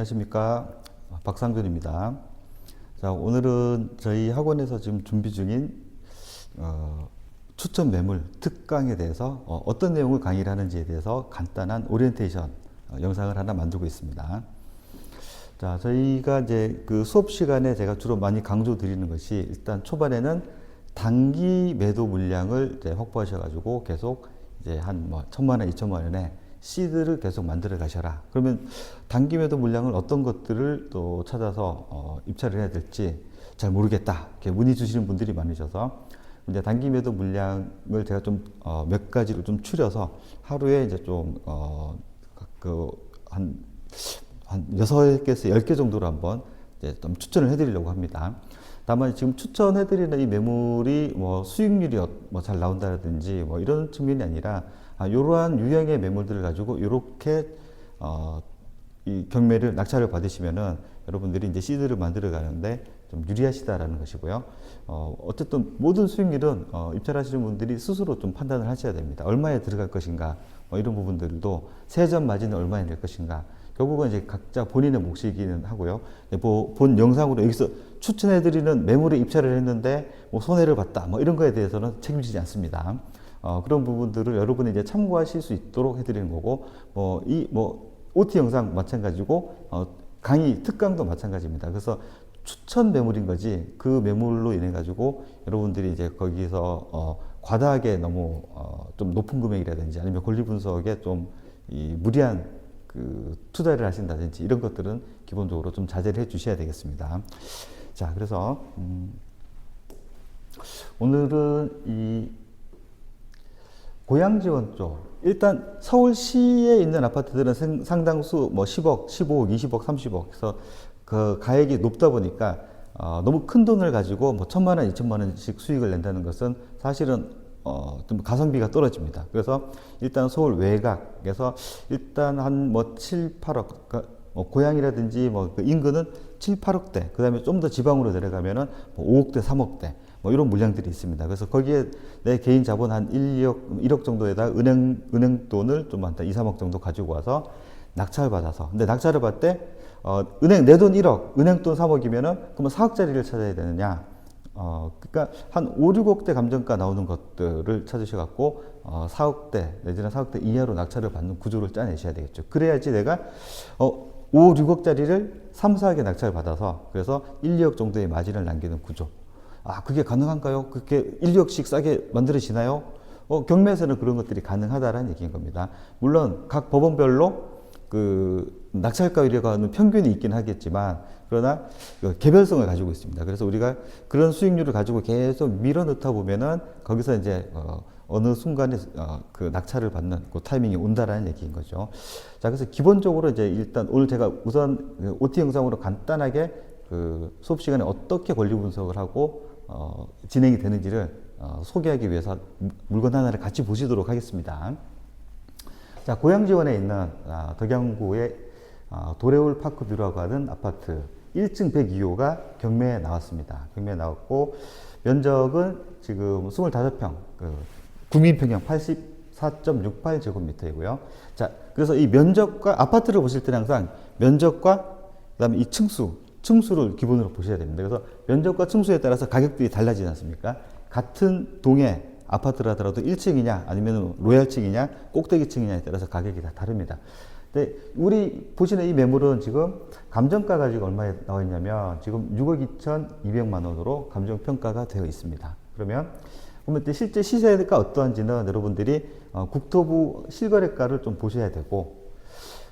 안녕하십니까. 박상준입니다. 자, 오늘은 저희 학원에서 지금 준비 중인 어, 추천 매물 특강에 대해서 어, 떤 내용을 강의를 하는지에 대해서 간단한 오리엔테이션 어, 영상을 하나 만들고 있습니다. 자, 저희가 이제 그 수업 시간에 제가 주로 많이 강조 드리는 것이 일단 초반에는 단기 매도 물량을 확보하셔가지고 계속 이제 한 뭐 천만 원, 이천만 원에 시드를 계속 만들어 가셔라. 그러면 단기 매도 물량을 어떤 것들을 또 찾아서 어, 입찰을 해야 될지 잘 모르겠다. 이렇게 문의 주시는 분들이 많으셔서 이제 단기 매도 물량을 제가 좀 어, 몇 가지로 좀 추려서 하루에 이제 좀 어, 그한 한 여섯 개에서 열 개 정도로 한번 이제 좀 추천을 해드리려고 합니다. 다만 지금 추천해드리는 이 매물이 뭐 수익률이 뭐 잘 나온다든지 뭐 이런 측면이 아니라 아, 이러한 유형의 매물들을 가지고 이렇게 어, 이 경매를 낙찰을 받으시면은 여러분들이 이제 시드를 만들어 가는데 좀 유리하시다라는 것이고요. 어, 어쨌든 모든 수익률은 어, 입찰하시는 분들이 스스로 좀 판단을 하셔야 됩니다. 얼마에 들어갈 것인가, 뭐 이런 부분들도 세전 마진은 얼마에 낼 것인가. 결국은 이제 각자 본인의 몫이기는 하고요. 본 영상으로 여기서 추천해드리는 매물에 입찰을 했는데 뭐 손해를 봤다, 뭐 이런 거에 대해서는 책임지지 않습니다. 어, 그런 부분들을 여러분이 이제 참고하실 수 있도록 해드리는 거고, 뭐, 이, 뭐, OT 영상 마찬가지고, 어, 강의 특강도 마찬가지입니다. 그래서 추천 매물인 거지, 그 매물로 인해 가지고 여러분들이 이제 거기서, 어, 과다하게 너무, 어, 좀 높은 금액이라든지 아니면 권리 분석에 좀 이 무리한 그 투자를 하신다든지 이런 것들은 기본적으로 좀 자제를 해 주셔야 되겠습니다. 자, 그래서, 음, 오늘은 이 고양 지원 쪽 일단 서울시에 있는 아파트들은 상당수 뭐 10억, 15억, 20억, 30억 그래서 그 가액이 높다 보니까 어, 너무 큰 돈을 가지고 뭐 천만 원, 이천만 원씩 수익을 낸다는 것은 사실은 어, 좀 가성비가 떨어집니다. 그래서 일단 서울 외곽에서 일단 한 뭐 7, 8억, 그러니까 뭐 고향이라든지 뭐 그 인근은 7, 8억대, 그 다음에 좀 더 지방으로 내려가면은 뭐 5억대, 3억대, 뭐 이런 물량들이 있습니다. 그래서 거기에 내 개인 자본 한 1, 2억, 1억 정도에다 은행, 은행 돈을 좀 많다 2, 3억 정도 가지고 와서 낙찰 받아서. 근데 낙찰을 받을 때, 어, 은행, 내 돈 1억, 은행 돈 3억이면은 그러면 4억짜리를 찾아야 되느냐. 어, 그러니까 한 5, 6억대 감정가 나오는 것들을 찾으셔갖고 어, 4억대 내지는 4억대 이하로 낙찰을 받는 구조를 짜내셔야 되겠죠. 그래야지 내가 어, 5, 6억짜리를 3, 4억에 낙찰을 받아서 그래서 1, 2억 정도의 마진을 남기는 구조. 아, 그게 가능한가요? 그렇게 1, 2억씩 싸게 만들어지나요? 어, 경매에서는 그런 것들이 가능하다라는 얘기인 겁니다. 물론 각 법원별로 그 낙찰가율이라고 하는 평균이 있긴 하겠지만 그러나 그 개별성을 가지고 있습니다. 그래서 우리가 그런 수익률을 가지고 계속 밀어 넣다 보면은 거기서 이제 어, 어느 순간에 어, 그 낙찰을 받는 그 타이밍이 온다라는 얘기인 거죠. 자, 그래서 기본적으로 이제 일단 오늘 제가 우선 그 OT 영상으로 간단하게 그 수업 시간에 어떻게 권리 분석을 하고 어, 진행이 되는지를 어, 소개하기 위해서 물건 하나를 같이 보시도록 하겠습니다. 자, 고양지원에 있는 아, 덕양구의 아, 도레울 파크뷰라고 하는 아파트 1층 102호가 경매에 나왔습니다. 경매에 나왔고 면적은 지금 25평, 그 국민평형 84.68제곱미터이고요. 자, 그래서 이 면적과 아파트를 보실 때는 항상 면적과 그다음에 이 층수, 층수를 기본으로 보셔야 됩니다. 그래서 면적과 층수에 따라서 가격들이 달라지지 않습니까? 같은 동에 아파트를 하더라도 1층이냐 아니면 로얄층이냐 꼭대기층이냐에 따라서 가격이 다 다릅니다. 근데 우리 보시는 이 매물은 지금 감정가가 지금 얼마에 나와 있냐면 지금 6억 2,200만 원으로 감정 평가가 되어 있습니다. 그러면 그러면 실제 시세가 어떠한지는 여러분들이 어, 국토부 실거래가를 좀 보셔야 되고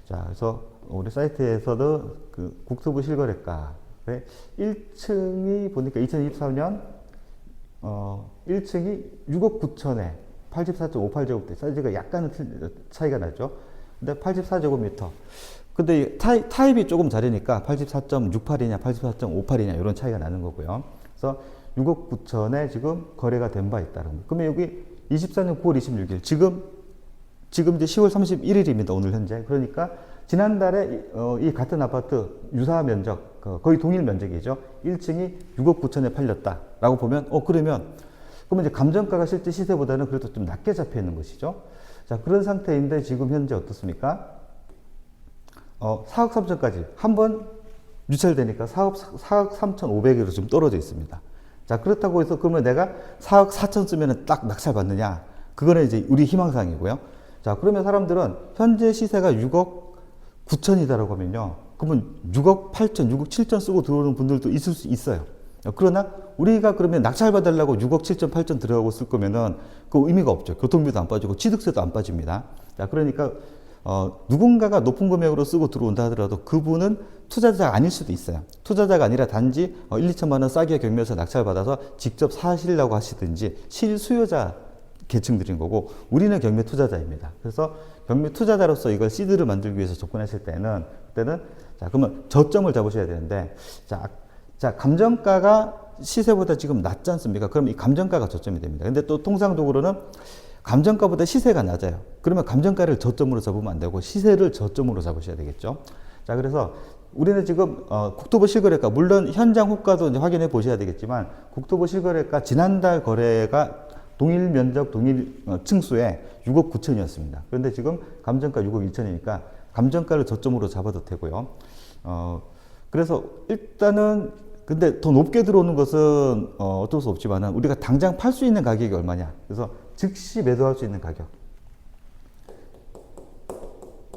자 그래서 우리 사이트에서도 그 국토부 실거래가 1층이 보니까 2024년 어 1층이 6억 9천에 84.58제곱대 사이즈가 약간은 차이가 나죠. 근데 84제곱미터. 근데 타입, 타입이 조금 다르니까 84.68이냐 84.58이냐 이런 차이가 나는 거고요. 그래서 6억 9천에 지금 거래가 된 바 있다. 그러면 여기 24년 9월 26일 지금 지금 이제 10월 31일입니다. 오늘 현재. 그러니까 지난달에 어, 이 같은 아파트 유사 면적 거의 동일 면적이죠. 1층이 6억 9천에 팔렸다라고 보면 어 그러면 그러면 이제 감정가가 실제 시세보다는 그래도 좀 낮게 잡혀 있는 것이죠. 자, 그런 상태인데 지금 현재 어떻습니까? 어, 4억 3천까지 한 번 유찰되니까 4억, 4억 3천5백으로 지금 떨어져 있습니다. 자, 그렇다고 해서 그러면 내가 4억 4천 쓰면 딱 낙찰 받느냐? 그거는 이제 우리 희망사항이고요. 자, 그러면 사람들은 현재 시세가 6억 9천이다라고 하면요. 그러면 6억 8천, 6억 7천 쓰고 들어오는 분들도 있을 수 있어요. 그러나 우리가 그러면 낙찰 받으려고 6억 7천, 8천 들어가고 쓸 거면은 그 의미가 없죠. 교통비도 안 빠지고 취득세도 안 빠집니다. 자, 그러니까 어, 누군가가 높은 금액으로 쓰고 들어온다 하더라도 그분은 투자자가 아닐 수도 있어요. 투자자가 아니라 단지 어, 1, 2천만 원 싸게 경매에서 낙찰 받아서 직접 사시려고 하시든지 실수요자 계층들인 거고 우리는 경매 투자자입니다. 그래서 경매 투자자로서 이걸 시드를 만들기 위해서 접근하실 때는 그때는 자 그러면 저점을 잡으셔야 되는데 자, 자 감정가가 시세보다 지금 낮지 않습니까? 그럼 이 감정가가 저점이 됩니다. 근데 또 통상적으로는 감정가보다 시세가 낮아요. 그러면 감정가를 저점으로 잡으면 안 되고 시세를 저점으로 잡으셔야 되겠죠. 자 그래서 우리는 지금 어, 국토부 실거래가 물론 현장 호가도 이제 확인해 보셔야 되겠지만 국토부 실거래가 지난달 거래가 동일 면적 동일 어, 층수에 6억 9천이었습니다. 그런데 지금 감정가 6억 2천이니까 감정가를 저점으로 잡아도 되고요. 어, 그래서 일단은 근데 더 높게 들어오는 것은 어, 어쩔 수 없지만은 우리가 당장 팔 수 있는 가격이 얼마냐. 그래서 즉시 매도할 수 있는 가격.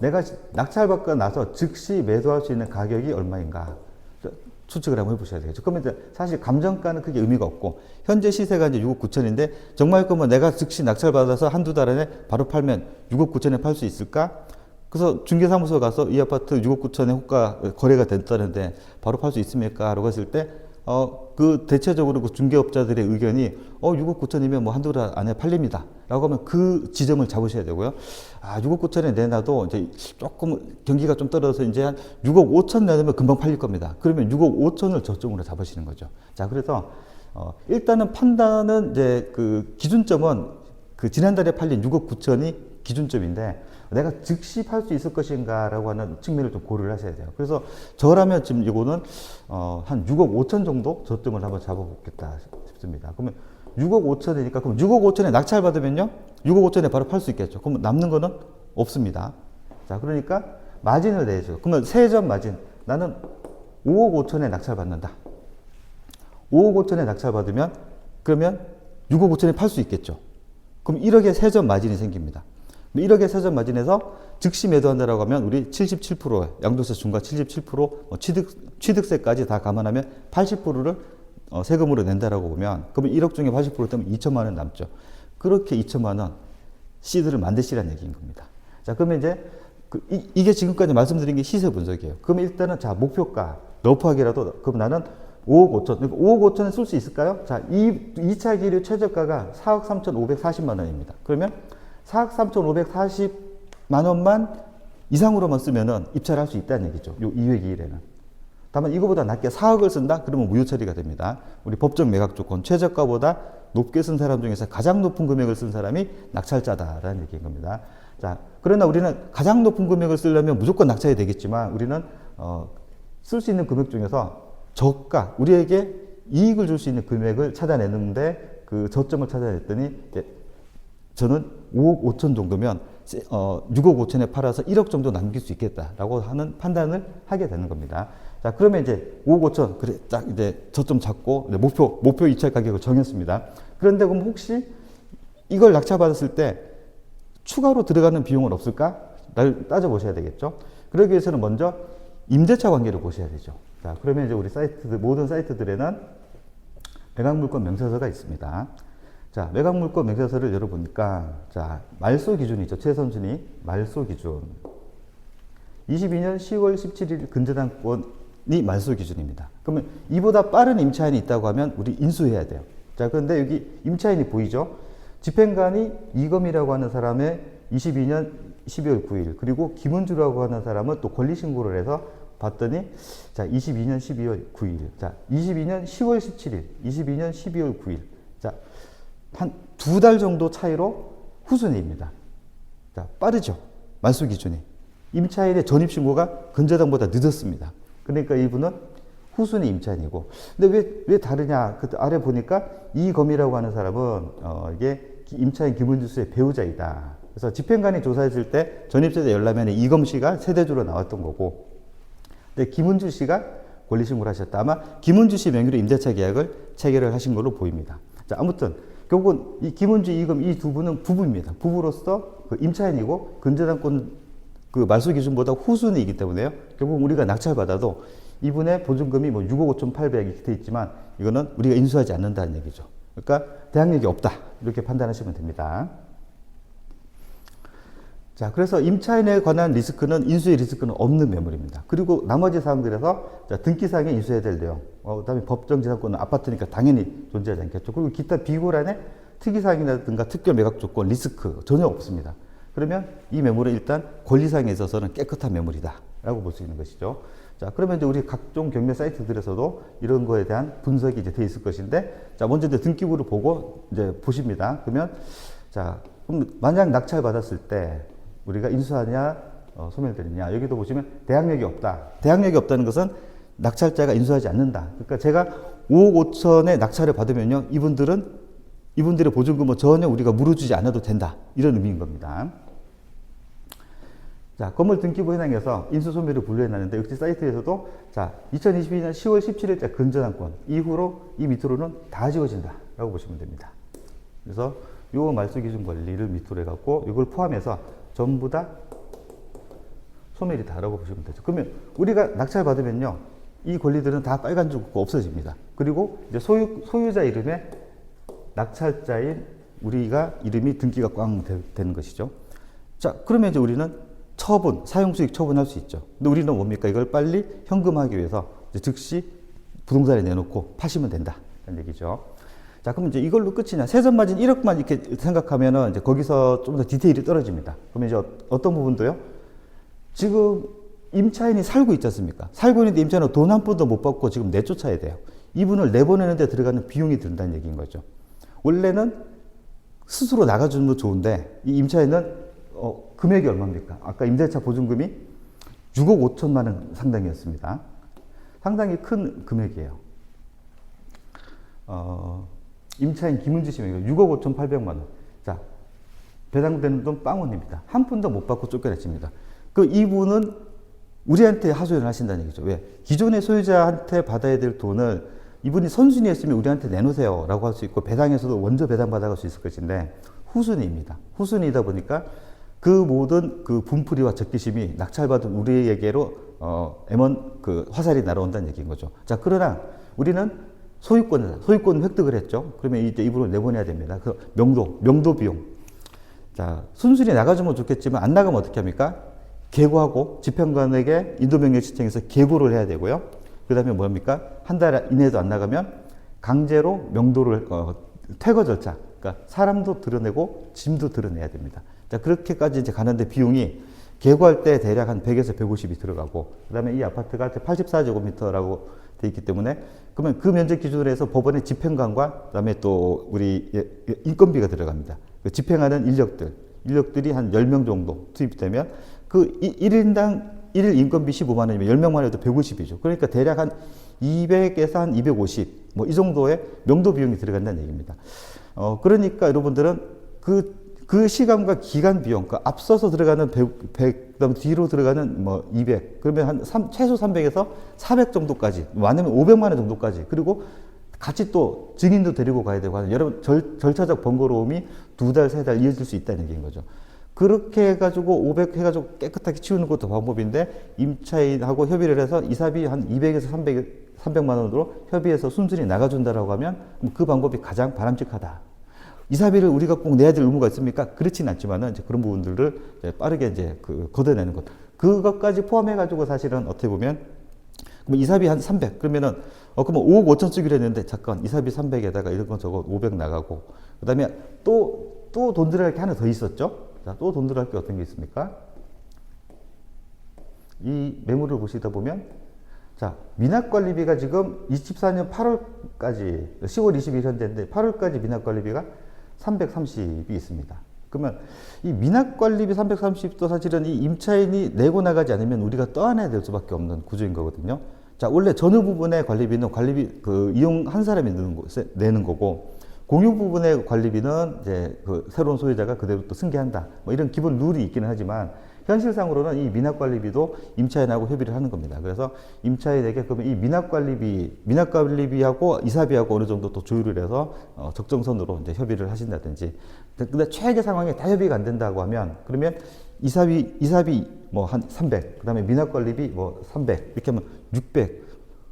내가 낙찰받고 나서 즉시 매도할 수 있는 가격이 얼마인가 추측을 한번 해보셔야 되겠죠. 그러면 이제 사실 감정가는 크게 의미가 없고 현재 시세가 이제 6억 9천인데 정말 그러면 내가 즉시 낙찰받아서 한두 달 안에 바로 팔면 6억 9천에 팔 수 있을까? 그래서 중개사무소 가서 이 아파트 6억 9천에 호가 거래가 됐다는데 바로 팔 수 있습니까? 라고 했을 때 어, 그 대체적으로 그 중개업자들의 의견이 어, 6억 9천이면 뭐 한두 달 안에 팔립니다. 라고 하면 그 지점을 잡으셔야 되고요. 아, 6억 9천에 내놔도 이제 조금 경기가 좀 떨어져서 이제 한 6억 5천 내놓으면 금방 팔릴 겁니다. 그러면 6억 5천을 저점으로 잡으시는 거죠. 자, 그래서 어, 일단은 판단은 이제 그 기준점은 그 지난달에 팔린 6억 9천이 기준점인데 내가 즉시 팔 수 있을 것인가라고 하는 측면을 좀 고려를 하셔야 돼요. 그래서 저라면 지금 이거는 어, 한 6억 5천 정도 저점을 한번 잡아보겠다 싶습니다. 그러면 6억 5천이니까 그럼 6억 5천에 낙찰 받으면요 6억 5천에 바로 팔 수 있겠죠. 그럼 남는 거는 없습니다. 자 그러니까 마진을 내죠. 그러면 세점 마진 나는 5억 5천에 낙찰 받는다. 5억 5천에 낙찰 받으면 그러면 6억 5천에 팔 수 있겠죠. 그럼 1억의 세점 마진이 생깁니다. 1억의 세전 마진에서 즉시 매도한다라고 하면 우리 77% 양도세 중과 77%뭐 취득 취득세까지 다 감안하면 80%를 어, 세금으로 낸다라고 보면 그러면 1억 중에 80% 때면 2천만 원 남죠. 그렇게 2천만 원 시드를 만드시라는 얘기인 겁니다. 자, 그러면 이제 그 이, 게 지금까지 말씀드린 게 시세 분석이에요. 그러면 일단은 자 목표가 러프하게라도 그럼 나는 5억 5천, 그러니까 5억 5천에 쓸 수 있을까요? 자, 이 2차 기류 최저가가 4억 3천540만 원입니다. 그러면 4억 3,540만 원만 이상으로만 쓰면은 입찰할 수 있다는 얘기죠. 요 2회 기일에는. 다만 이거보다 낮게 4억을 쓴다? 그러면 무효 처리가 됩니다. 우리 법정 매각 조건 최저가보다 높게 쓴 사람 중에서 가장 높은 금액을 쓴 사람이 낙찰자다라는 얘기인 겁니다. 자, 그러나 우리는 가장 높은 금액을 쓰려면 무조건 낙찰이 되겠지만 우리는 어, 쓸 수 있는 금액 중에서 저가 우리에게 이익을 줄 수 있는 금액을 찾아내는데 그 저점을 찾아냈더니 저는 5억 5천 정도면 어, 6억 5천에 팔아서 1억 정도 남길 수 있겠다라고 하는 판단을 하게 되는 겁니다. 자, 그러면 이제 5억 5천, 그래, 딱 이제 저점 잡고 목표, 목표 입찰 가격을 정했습니다. 그런데 그럼 혹시 이걸 낙찰받았을 때 추가로 들어가는 비용은 없을까? 를 따져보셔야 되겠죠. 그러기 위해서는 먼저 임대차 관계를 보셔야 되죠. 자, 그러면 이제 우리 사이트들, 모든 사이트들에는 매각물건 명세서가 있습니다. 자, 매각 물건 매각서를 열어보니까, 자, 말소 기준이 있죠. 최선순위, 말소 기준. 22년 10월 17일 근저당권이 말소 기준입니다. 그러면 이보다 빠른 임차인이 있다고 하면 우리 인수해야 돼요. 자, 그런데 여기 임차인이 보이죠? 집행관이 이검이라고 하는 사람의 22년 12월 9일, 그리고 김은주라고 하는 사람은 또 권리신고를 해서 봤더니, 자, 22년 12월 9일, 자, 22년 10월 17일, 22년 12월 9일. 자, 한두 달 정도 차이로 후순위입니다. 자, 빠르죠. 만수 기준이. 임차인의 전입신고가 근저당보다 늦었습니다. 그러니까 이분은 후순위 임차인이고. 근데 왜, 왜 다르냐? 그 아래 보니까 이검이라고 하는 사람은, 어, 이게 임차인 김은주수의 배우자이다. 그래서 집행관이 조사했을 때 전입세대 열람에는 이검 씨가 세대주로 나왔던 거고, 근데 김은주 씨가 권리신고를 하셨다. 아마 김은주 씨 명의로 임대차 계약을 체결을 하신 걸로 보입니다. 자, 아무튼 결국은 이 김은주, 이금 이 두 분은 부부입니다. 부부로서 그 임차인이고 근저당권 그 말소 기준보다 후순위이기 때문에요. 결국 우리가 낙찰받아도 이분의 보증금이 뭐 6억 5천8백 이렇게 돼 있지만 이거는 우리가 인수하지 않는다는 얘기죠. 그러니까 대항력이 없다. 이렇게 판단하시면 됩니다. 자, 그래서 임차인에 관한 리스크는 인수의 리스크는 없는 매물입니다. 그리고 나머지 사항들에서 자, 등기사항에 인수해야 될 내용, 어, 그다음에 법정지상권은 아파트니까 당연히 존재하지 않겠죠. 그리고 기타 비고란의 특이사항이라든가 특별 매각 조건, 리스크 전혀 없습니다. 그러면 이 매물은 일단 권리상에 있어서는 깨끗한 매물이다라고 볼 수 있는 것이죠. 자, 그러면 이제 우리 각종 경매 사이트들에서도 이런 거에 대한 분석이 이제 돼 있을 것인데, 자, 먼저 이제 등기부를 보고 이제 보십니다. 그러면 자, 그럼 만약 낙찰 받았을 때 우리가 인수하냐, 어, 소멸되느냐 여기도 보시면 대항력이 없다. 대항력이 없다는 것은 낙찰자가 인수하지 않는다. 그러니까 제가 5억 5천에 낙찰을 받으면요, 이분들은 이분들의 보증금은 전혀 우리가 물어주지 않아도 된다. 이런 의미인 겁니다. 자, 건물 등기부 현황에서 인수소멸을 분류해놨는데 역시 사이트에서도 자, 2022년 10월 17일자 근저당권 이후로 이 밑으로는 다 지워진다라고 보시면 됩니다. 그래서 요 말소 기준 관리를 밑으로 해갖고 이걸 포함해서 전부 다 소멸이 다라고 보시면 되죠. 그러면 우리가 낙찰 받으면요, 이 권리들은 다 빨간 줄 없어집니다. 그리고 이제 소유 소유자 이름에 낙찰자인 우리가 이름이 등기가 꽝 되, 되는 것이죠. 자, 그러면 이제 우리는 처분, 사용수익 처분할 수 있죠. 근데 우리는 뭡니까? 이걸 빨리 현금하기 위해서 즉시 부동산에 내놓고 파시면 된다. 는 얘기죠. 자, 그럼 이제 이걸로 끝이냐? 세전 마진 1억만 이렇게 생각하면은 이제 거기서 좀 더 디테일이 떨어집니다. 그러면 이제 어- 어떤 부분도요? 지금 임차인이 살고 있지 않습니까? 살고 있는데 임차인은 돈 한 푼도 못 받고 지금 내쫓아야 돼요. 이분을 내보내는데 들어가는 비용이 든다는 얘기인 거죠. 원래는 스스로 나가주면 좋은데 이 임차인은 어, 금액이 얼마입니까? 아까 임대차 보증금이 6억 5천만 원 상당이었습니다. 상당히 큰 금액이에요. 어, 임차인 김은지 씨 명의로 6억 5천 8백만 원. 자, 배당되는 돈 빵원입니다. 한 푼도 못 받고 쫓겨냈습니다. 그 이분은 우리한테 하소연을 하신다는 얘기죠. 왜? 기존의 소유자한테 받아야 될 돈을 이분이 선순위였으면 우리한테 내놓으세요. 라고 할 수 있고, 배당에서도 먼저 배당 받아갈 수 있을 것인데, 후순위입니다. 후순위이다 보니까 그 모든 그 분풀이와 적기심이 낙찰받은 우리에게로, 어, M1 그 화살이 날아온다는 얘기인 거죠. 자, 그러나 우리는 소유권, 소유권 획득을 했죠. 그러면 이제 이분을 내보내야 됩니다. 그 명도, 명도 비용. 자, 순순히 나가주면 좋겠지만 안 나가면 어떻게 합니까? 계고하고 집행관에게 인도명령 시청에서 계고를 해야 되고요. 그 다음에 뭡니까? 한 달 이내에도 안 나가면 강제로 명도를, 어, 퇴거 절차. 그러니까 사람도 드러내고 짐도 드러내야 됩니다. 자, 그렇게까지 이제 가는데 비용이 계고할 때 대략 한 100에서 150이 들어가고, 그 다음에 이 아파트가 84제곱미터라고 돼 있기 때문에, 그러면 그 면적 기준으로 해서 법원의 집행관과, 그 다음에 또 우리 예- 예- 인건비가 들어갑니다. 그 집행하는 인력들, 인력들이 한 10명 정도 투입되면 그 1인당 1일 인건비 15만 원이면 10명만 해도 150이죠. 그러니까 대략 한 200에서 한 250, 뭐이 정도의 명도 비용이 들어간다는 얘기입니다. 어, 그러니까 여러분들은 그, 그 시간과 기간 비용, 그 앞서서 들어가는 100, 100 그다음 뒤로 들어가는 뭐 200, 그러면 한 3, 최소 300에서 400 정도까지, 많으면 500만 원 정도까지, 그리고 같이 또 증인도 데리고 가야 되고 하는 여러분 절, 절차적 번거로움이 두 달, 세 달 이어질 수 있다는 얘기인 거죠. 그렇게 해가지고 500 해가지고 깨끗하게 치우는 것도 방법인데 임차인하고 협의를 해서 이사비 한 200에서 300, 300만 원으로 협의해서 순순히 나가준다라고 하면 그 방법이 가장 바람직하다. 이사비를 우리가 꼭 내야 될 의무가 있습니까? 그렇진 않지만은 이제 그런 부분들을 이제 빠르게 이제 그 걷어내는 것. 그것까지 포함해가지고 사실은 어떻게 보면 그럼 이사비 한 300. 그러면은 어 그러면 5억 5천 쓰기로 했는데 잠깐 이사비 300에다가 이런 건 저거 500 나가고 그다음에 또 또 돈 들어갈 게 하나 더 있었죠. 자, 또 돈 들어갈 게 어떤 게 있습니까? 이 매물을 보시다 보면 자, 미납관리비가 지금 24년 8월까지 10월 20일 현재인데 8월까지 미납관리비가 330이 있습니다. 그러면 이 미납관리비 330도 사실은 이 임차인이 내고 나가지 않으면 우리가 떠안아야 될 수밖에 없는 구조인 거거든요. 자, 원래 전후 부분의 관리비는 관리비 그 이용 한 사람이 내는, 거, 내는 거고 공유 부분의 관리비는 이제 그 새로운 소유자가 그대로 또 승계한다. 뭐 이런 기본 룰이 있기는 하지만 현실상으로는 이 미납관리비도 임차인하고 협의를 하는 겁니다. 그래서 임차인에게 그러면 이 미납관리비, 미납관리비하고 이사비하고 어느 정도 또 조율을 해서 어, 적정선으로 이제 협의를 하신다든지. 근데 최악의 상황에 다 협의가 안 된다고 하면 그러면 이사비, 이사비 뭐 한 300, 그 다음에 미납관리비 뭐 300, 이렇게 하면 600.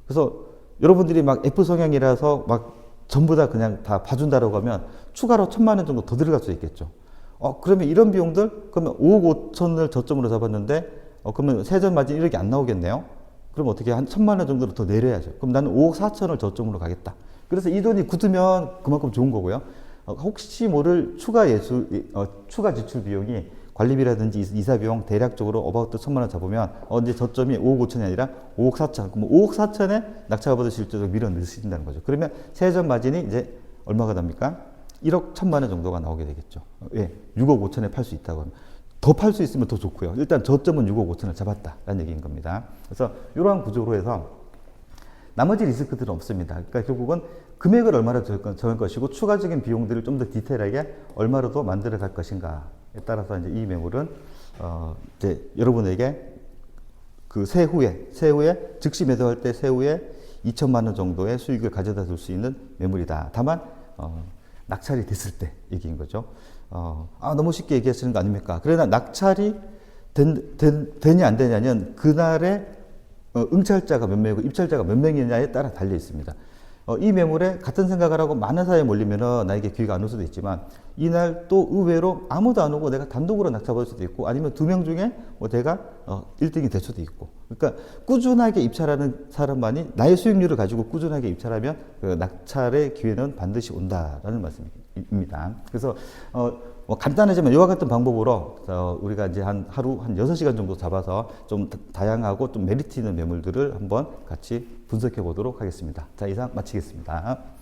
그래서 여러분들이 막 F 성향이라서 막 전부 다 그냥 다 봐준다라고 하면 추가로 천만 원 정도 더 들어갈 수 있겠죠. 어, 그러면 이런 비용들, 그러면 5억 5천을 저점으로 잡았는데, 어, 그러면 세전 마진 1억이 안 나오겠네요? 그럼 어떻게 한 천만 원 정도를 더 내려야죠. 그럼 나는 5억 4천을 저점으로 가겠다. 그래서 이 돈이 굳으면 그만큼 좋은 거고요. 어, 혹시 모를 추가 예술, 어, 추가 지출 비용이 관리비라든지 이- 이사 비용 대략적으로 어바웃 천만 원 잡으면 어, 이제 저점이 5억 5천이 아니라 5억 4천. 그럼 5억 4천에 낙차가 받을 실적을 밀어 넣으신다는 거죠. 그러면 세전 마진이 이제 얼마가 납니까? 1억 1천만 원 정도가 나오게 되겠죠. 예, 6억 5천에 팔 수 있다고 하면. 더 팔 수 있으면 더 좋고요. 일단 저점은 6억 5천을 잡았다라는 얘기인 겁니다. 그래서 이러한 구조로 해서 나머지 리스크들은 없습니다. 그러니까 결국은 금액을 얼마나 정- 정할 것이고 추가적인 비용들을 좀 더 디테일하게 얼마로 더 만들어 갈 것인가에 따라서 이제 이 매물은 어 이제 여러분에게 그 세후에 세후에 즉시 매도할 때 세후에 2천만 원 정도의 수익을 가져다 줄 수 있는 매물이다. 다만 어, 낙찰이 됐을 때 얘기인 거죠. 어, 아 너무 쉽게 얘기하시는 거 아닙니까? 그러나 낙찰이 된, 된, 되냐 안 되냐는 그날의 어, 응찰자가 몇 명이고 입찰자가 몇 명이냐에 따라 달려 있습니다. 어, 이 매물에 같은 생각을 하고 많은 사람이 몰리면은 나에게 기회가 안 올 수도 있지만 이날 또 의외로 아무도 안 오고 내가 단독으로 낙찰받을 수도 있고 아니면 두 명 중에 뭐 내가 어, 1등이 될 수도 있고 그러니까 꾸준하게 입찰하는 사람만이 나의 수익률을 가지고 꾸준하게 입찰하면 그 낙찰의 기회는 반드시 온다라는 말씀입니다. 그래서 어, 뭐 간단하지만 이와 같은 방법으로 어, 우리가 이제 한 하루 한 6시간 정도 잡아서 좀 다- 다양하고 좀 메리트 있는 매물들을 한번 같이 분석해 보도록 하겠습니다. 자, 이상 마치겠습니다.